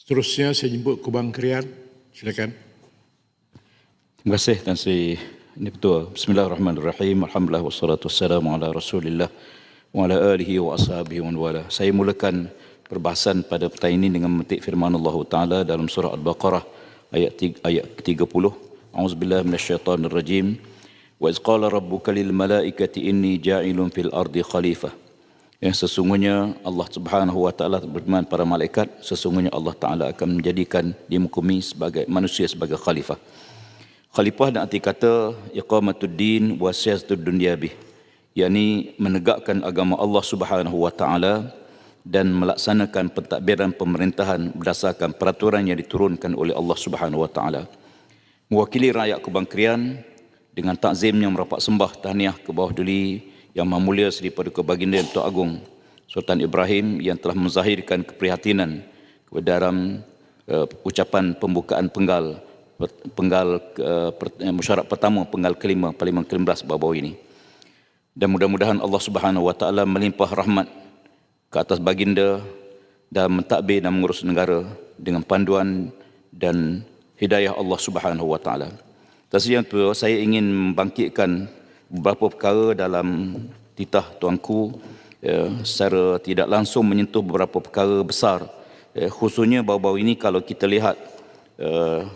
Seterusnya saya jemput Kubang Krian. Silakan. Terima kasih Tan Sri ini betul. Bismillahirrahmanirrahim. Alhamdulillah wassalatu wassalamu ala Rasulillah wa ala alihi wa ashabihi wa wala. Saya mulakan perbahasan pada petang ini dengan memetik firman Allah Taala dalam surah Al-Baqarah ayat 3, ayat 30. A'udzubillahi minasyaitonir rajim. Wa iz qala rabbuka lil malaikati inni ja'ilun fil ardi khalifah. Yang sesungguhnya Allah Subhanahu wa taala berfirman para malaikat sesungguhnya Allah taala akan menjadikan di muka sebagai manusia sebagai khalifah. Khalifah dan arti kata iqamatuddin wa siyasatud dunya bih yakni menegakkan agama Allah Subhanahu wa taala dan melaksanakan pentadbiran pemerintahan berdasarkan peraturan yang diturunkan oleh Allah Subhanahu wa taala. Mewakili rakyat Kubang Krian dengan takzimnya merapat sembah tahniah ke bawah duli yang Maha Mulia Seri Paduka Baginda Tuan Agong Sultan Ibrahim yang telah menzahirkan keprihatinan dalam uh, ucapan pembukaan penggal penggal uh, per, uh, musyarat pertama penggal kelima Parlimen ke-15 baru-baru ini. Dan mudah-mudahan Allah Subhanahu Wa Taala melimpah rahmat ke atas baginda dan mentadbir dan mengurus negara dengan panduan dan hidayah Allah Subhanahu Wa Taala. Yang saya ingin membangkitkan beberapa perkara dalam titah tuanku ya, secara tidak langsung menyentuh beberapa perkara besar. Ya, khususnya baru-baru ini kalau kita lihat ya,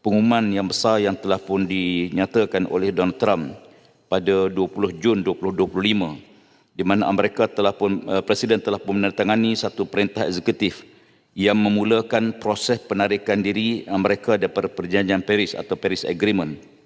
pengumuman yang besar yang telah pun dinyatakan oleh Donald Trump pada 20 Jun 2025 di mana Amerika telah pun uh, presiden telah pun menandatangani satu perintah eksekutif yang memulakan proses penarikan diri Amerika daripada perjanjian Paris atau Paris Agreement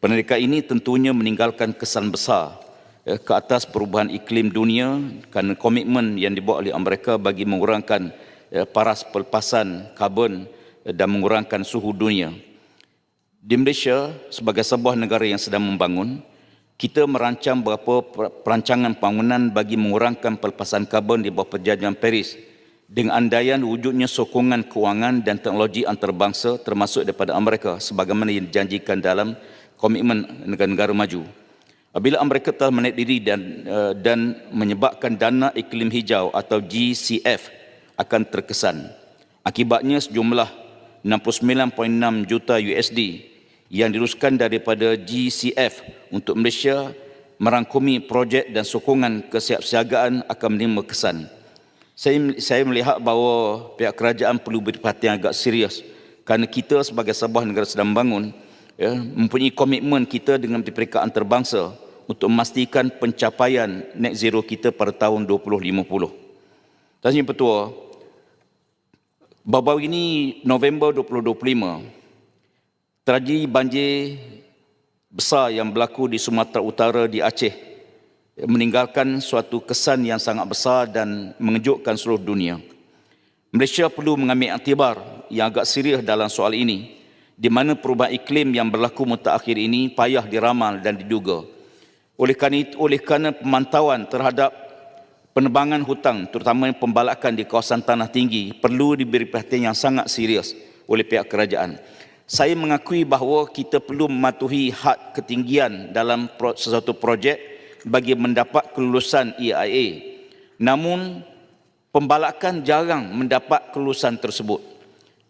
Penarikan ini tentunya meninggalkan kesan besar ya, ke atas perubahan iklim dunia kerana komitmen yang dibuat oleh Amerika bagi mengurangkan ya, paras pelepasan karbon ya, dan mengurangkan suhu dunia. Di Malaysia, sebagai sebuah negara yang sedang membangun, kita merancang beberapa perancangan pembangunan bagi mengurangkan pelepasan karbon di bawah perjanjian Paris dengan andaian wujudnya sokongan kewangan dan teknologi antarabangsa termasuk daripada Amerika sebagaimana yang dijanjikan dalam komitmen negara-negara maju. Apabila Amerika telah menaik diri dan uh, dan menyebabkan dana iklim hijau atau GCF akan terkesan. Akibatnya sejumlah 69.6 juta USD yang diruskan daripada GCF untuk Malaysia merangkumi projek dan sokongan kesiapsiagaan akan menerima kesan. Saya, saya melihat bahawa pihak kerajaan perlu berperhatian agak serius kerana kita sebagai sebuah negara sedang membangun ya, mempunyai komitmen kita dengan peringkat antarabangsa untuk memastikan pencapaian net zero kita pada tahun 2050. Tanya Petua, baru ini November 2025, terjadi banjir besar yang berlaku di Sumatera Utara di Aceh meninggalkan suatu kesan yang sangat besar dan mengejutkan seluruh dunia. Malaysia perlu mengambil aktibar yang agak serius dalam soal ini di mana perubahan iklim yang berlaku mutakhir ini payah diramal dan diduga. Oleh kerana, itu, oleh kerana pemantauan terhadap penebangan hutang terutama pembalakan di kawasan tanah tinggi perlu diberi perhatian yang sangat serius oleh pihak kerajaan. Saya mengakui bahawa kita perlu mematuhi had ketinggian dalam sesuatu projek bagi mendapat kelulusan EIA. Namun, pembalakan jarang mendapat kelulusan tersebut.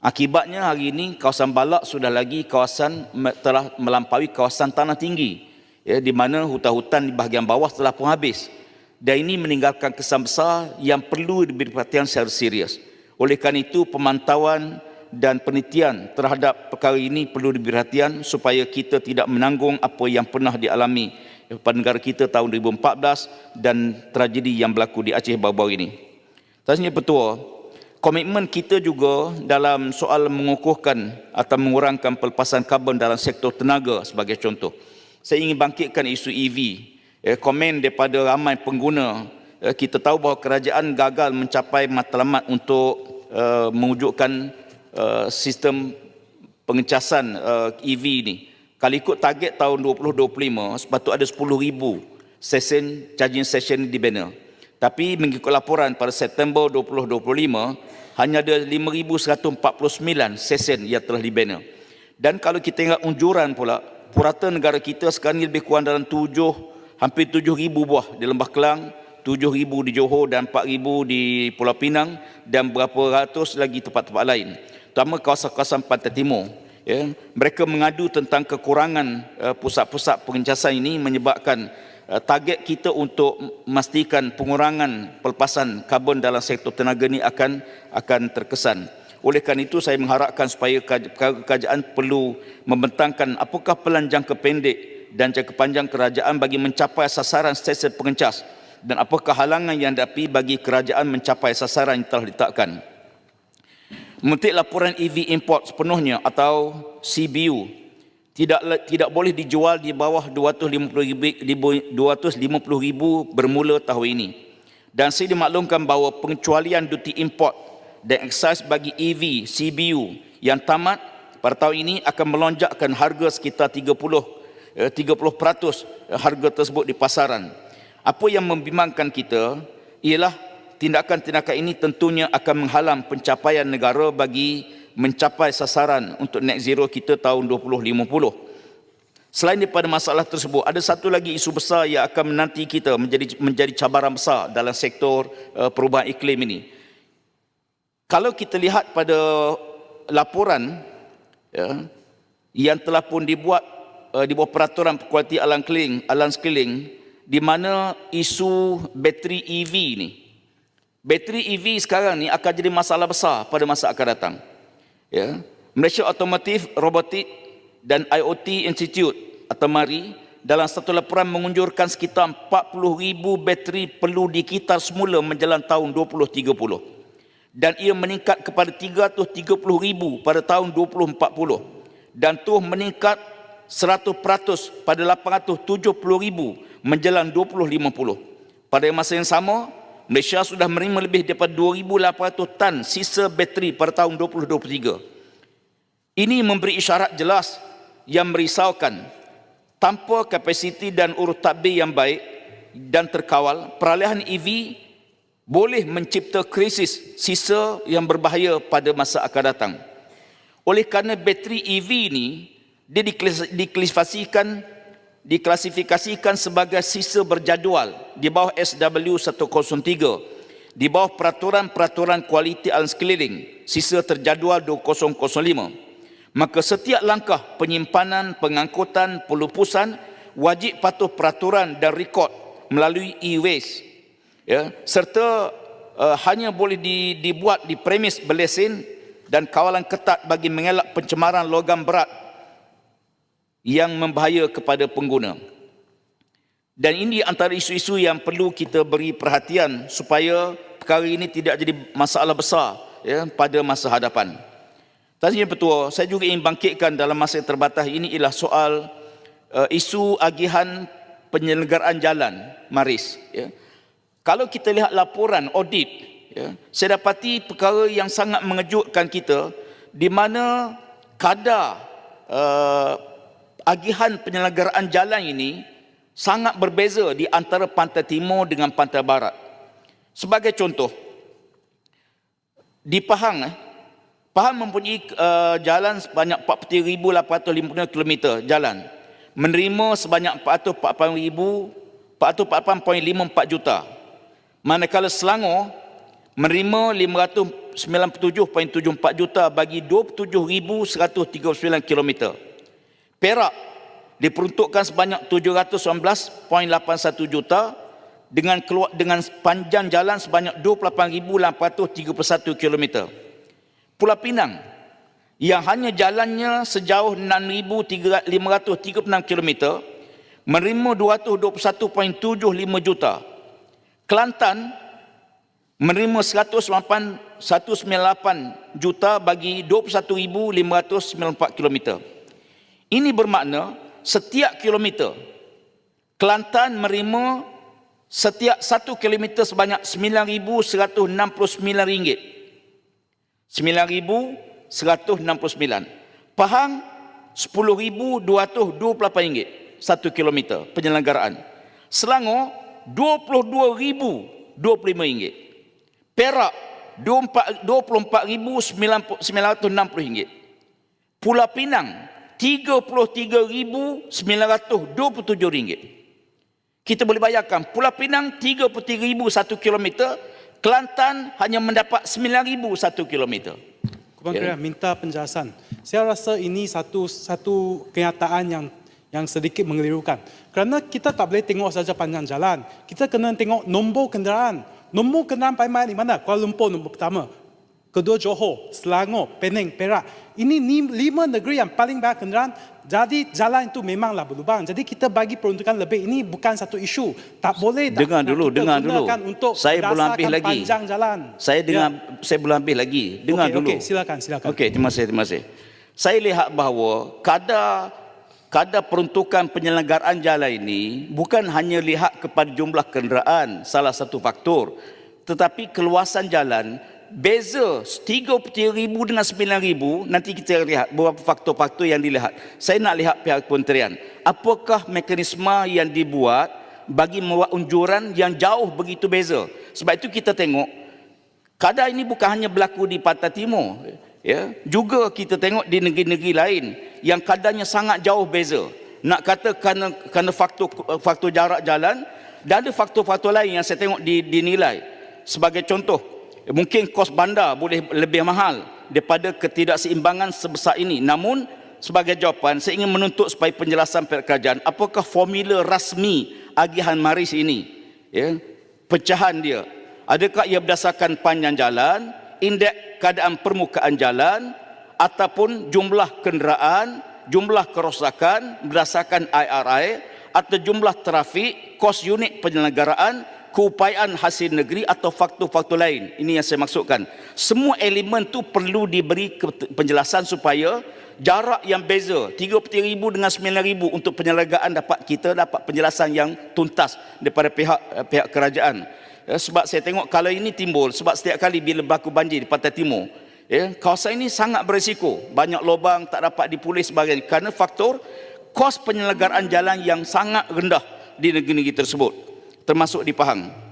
Akibatnya hari ini kawasan Balak sudah lagi kawasan telah melampaui kawasan tanah tinggi ya, di mana hutan-hutan di bahagian bawah telah pun habis. Dan ini meninggalkan kesan besar yang perlu diberi perhatian secara serius. Oleh kerana itu pemantauan dan penelitian terhadap perkara ini perlu diberi perhatian supaya kita tidak menanggung apa yang pernah dialami pada negara kita tahun 2014 dan tragedi yang berlaku di Aceh baru-baru ini. Tanya Petua, komitmen kita juga dalam soal mengukuhkan atau mengurangkan pelepasan karbon dalam sektor tenaga sebagai contoh. Saya ingin bangkitkan isu EV. Eh, komen daripada ramai pengguna, eh, kita tahu bahawa kerajaan gagal mencapai matlamat untuk uh, mewujudkan uh, sistem pengecasan uh, EV ini. Kalau ikut target tahun 2025, sepatutnya ada 10,000 session, charging session di Bena. Tapi mengikut laporan pada September 2025, hanya ada 5,149 sesen yang telah dibina. Dan kalau kita ingat unjuran pula, purata negara kita sekarang ini lebih kurang dalam tujuh, hampir tujuh ribu buah di Lembah Kelang, 7,000 di Johor dan 4,000 di Pulau Pinang dan berapa ratus lagi tempat-tempat lain. Terutama kawasan-kawasan pantai timur. Ya, mereka mengadu tentang kekurangan uh, pusat-pusat pengencasan ini menyebabkan target kita untuk memastikan pengurangan pelepasan karbon dalam sektor tenaga ini akan akan terkesan. Oleh kerana itu saya mengharapkan supaya kerajaan perlu membentangkan apakah pelan jangka pendek dan jangka panjang kerajaan bagi mencapai sasaran stesen pengencas dan apakah halangan yang dihadapi bagi kerajaan mencapai sasaran yang telah ditetapkan. Memetik laporan EV import sepenuhnya atau CBU tidak tidak boleh dijual di bawah 250 ribu bermula tahun ini. Dan saya dimaklumkan bahawa pengecualian duty import dan excise bagi EV CBU yang tamat pada tahun ini akan melonjakkan harga sekitar 30 30% harga tersebut di pasaran. Apa yang membimbangkan kita ialah tindakan-tindakan ini tentunya akan menghalang pencapaian negara bagi mencapai sasaran untuk net zero kita tahun 2050. Selain daripada masalah tersebut, ada satu lagi isu besar yang akan menanti kita menjadi menjadi cabaran besar dalam sektor uh, perubahan iklim ini. Kalau kita lihat pada laporan ya, yang telah pun dibuat uh, di bawah peraturan kualiti alam sekeliling, alam sekeliling di mana isu bateri EV ni bateri EV sekarang ni akan jadi masalah besar pada masa akan datang ya. Malaysia Automotive Robotic dan IoT Institute atau MARI dalam satu laporan mengunjurkan sekitar 40,000 bateri perlu dikitar semula menjelang tahun 2030 dan ia meningkat kepada 330,000 pada tahun 2040 dan tu meningkat 100% pada 870,000 menjelang 2050. Pada masa yang sama, Malaysia sudah menerima lebih daripada 2,800 tan sisa bateri pada tahun 2023. Ini memberi isyarat jelas yang merisaukan tanpa kapasiti dan urut tabir yang baik dan terkawal, peralihan EV boleh mencipta krisis sisa yang berbahaya pada masa akan datang. Oleh kerana bateri EV ini dia diklasifikasikan diklasifikasikan sebagai sisa berjadual di bawah SW103 di bawah peraturan-peraturan kualiti alam sekeliling sisa terjadual 2005 maka setiap langkah penyimpanan pengangkutan pelupusan wajib patuh peraturan dan rekod melalui e-waste ya. Serta uh, hanya boleh di, dibuat di premis berlesen dan kawalan ketat bagi mengelak pencemaran logam berat yang membahaya kepada pengguna. Dan ini antara isu-isu yang perlu kita beri perhatian supaya perkara ini tidak jadi masalah besar ya, pada masa hadapan. Yang Petua, saya juga ingin bangkitkan dalam masa yang terbatas ini ialah soal uh, isu agihan penyelenggaraan jalan Maris. Ya. Kalau kita lihat laporan audit, ya, saya dapati perkara yang sangat mengejutkan kita di mana kadar uh, agihan penyelenggaraan jalan ini sangat berbeza di antara pantai timur dengan pantai barat. Sebagai contoh, di Pahang, eh, Pahang mempunyai uh, jalan sebanyak 43,850 km jalan. Menerima sebanyak 448,454 juta. Manakala Selangor menerima 597.74 juta bagi 27,139 kilometer. Perak diperuntukkan sebanyak 719.81 juta dengan keluar dengan panjang jalan sebanyak 28,831 km. Pulau Pinang yang hanya jalannya sejauh 6,536 km menerima 221.75 juta. Kelantan menerima 198 juta bagi 21,594 kilometer. Ini bermakna setiap kilometer Kelantan menerima setiap satu kilometer sebanyak RM9,169. RM9,169. Pahang RM10,228 satu kilometer penyelenggaraan. Selangor RM22,025. Perak RM24,960. Pulau Pinang RM33,927. Kita boleh bayangkan Pulau Pinang 33,000 satu kilometer, Kelantan hanya mendapat 9,000 satu kilometer. Kubang Keria minta penjelasan. Saya rasa ini satu satu kenyataan yang yang sedikit mengelirukan. Kerana kita tak boleh tengok saja panjang jalan. Kita kena tengok nombor kenderaan. Nombor kenderaan paling banyak di mana? Kuala Lumpur nombor pertama. Kedua Johor, Selangor, Penang, Perak. Ini ni- lima negeri yang paling banyak kenderaan. Jadi jalan itu memanglah berlubang. Jadi kita bagi peruntukan lebih. Ini bukan satu isu. Tak boleh tak Dengar nak dulu, dengar dulu. Untuk Saya habis berdasarkan lagi. Panjang jalan. Saya dengar Ya. saya belum habis lagi. Dengar Okey, dulu. okey, silakan, silakan. Okey, terima kasih, terima kasih. Saya lihat bahawa kadar kadar peruntukan penyelenggaraan jalan ini bukan hanya lihat kepada jumlah kenderaan salah satu faktor tetapi keluasan jalan beza 33,000 dengan 9,000 nanti kita lihat beberapa faktor-faktor yang dilihat saya nak lihat pihak kementerian apakah mekanisme yang dibuat bagi membuat unjuran yang jauh begitu beza sebab itu kita tengok Kadar ini bukan hanya berlaku di Pantai Timur, ya. Juga kita tengok di negeri-negeri lain yang kadarnya sangat jauh beza. Nak kata kerana kerana faktor faktor jarak jalan dan ada faktor-faktor lain yang saya tengok di, dinilai. Sebagai contoh, mungkin kos bandar boleh lebih mahal daripada ketidakseimbangan sebesar ini. Namun sebagai jawapan saya ingin menuntut supaya penjelasan pihak kerajaan apakah formula rasmi agihan maris ini ya pecahan dia adakah ia berdasarkan panjang jalan indeks keadaan permukaan jalan ataupun jumlah kenderaan jumlah kerosakan berdasarkan IRI atau jumlah trafik kos unit penyelenggaraan keupayaan hasil negeri atau faktor-faktor lain. Ini yang saya maksudkan. Semua elemen tu perlu diberi penjelasan supaya jarak yang beza 33,000 dengan 9,000 untuk penyelenggaraan dapat kita dapat penjelasan yang tuntas daripada pihak eh, pihak kerajaan. Ya, sebab saya tengok kalau ini timbul sebab setiap kali bila berlaku banjir di Pantai Timur ya, kawasan ini sangat berisiko. Banyak lubang tak dapat dipulih sebagainya. Kerana faktor kos penyelenggaraan jalan yang sangat rendah di negeri-negeri tersebut termasuk di Pahang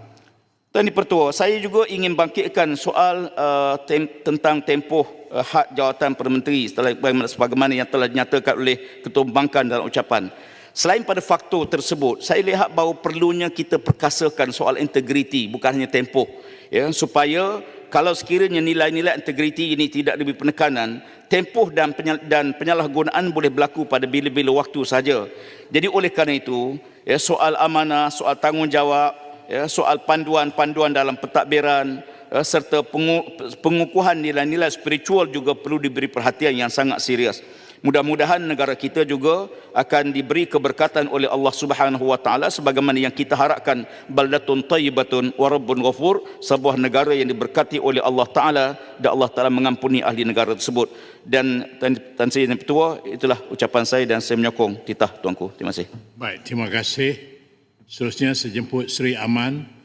Tuan Dipertua, saya juga ingin bangkitkan soal uh, tem- tentang tempoh uh, had jawatan Perdana Menteri setelah bagaimana, sebagaimana yang telah dinyatakan oleh Ketua Pembangkang dalam ucapan. Selain pada faktor tersebut, saya lihat bahawa perlunya kita perkasakan soal integriti bukan hanya tempoh. Ya, supaya kalau sekiranya nilai-nilai integriti ini tidak diberi penekanan, tempoh dan penyalahgunaan boleh berlaku pada bila-bila waktu saja. Jadi oleh kerana itu, ya, soal amanah, soal tanggungjawab, ya, soal panduan-panduan dalam pentadbiran ya, serta pengu- pengukuhan nilai-nilai spiritual juga perlu diberi perhatian yang sangat serius. Mudah-mudahan negara kita juga akan diberi keberkatan oleh Allah Subhanahu wa taala sebagaimana yang kita harapkan baldatun tayyibatun wa rabbun ghafur sebuah negara yang diberkati oleh Allah taala dan Allah taala mengampuni ahli negara tersebut. Dan Tan Tan Sri Yang Ketua itulah ucapan saya dan saya menyokong titah tuanku. Terima kasih. Baik, terima kasih. Seterusnya saya jemput Sri Aman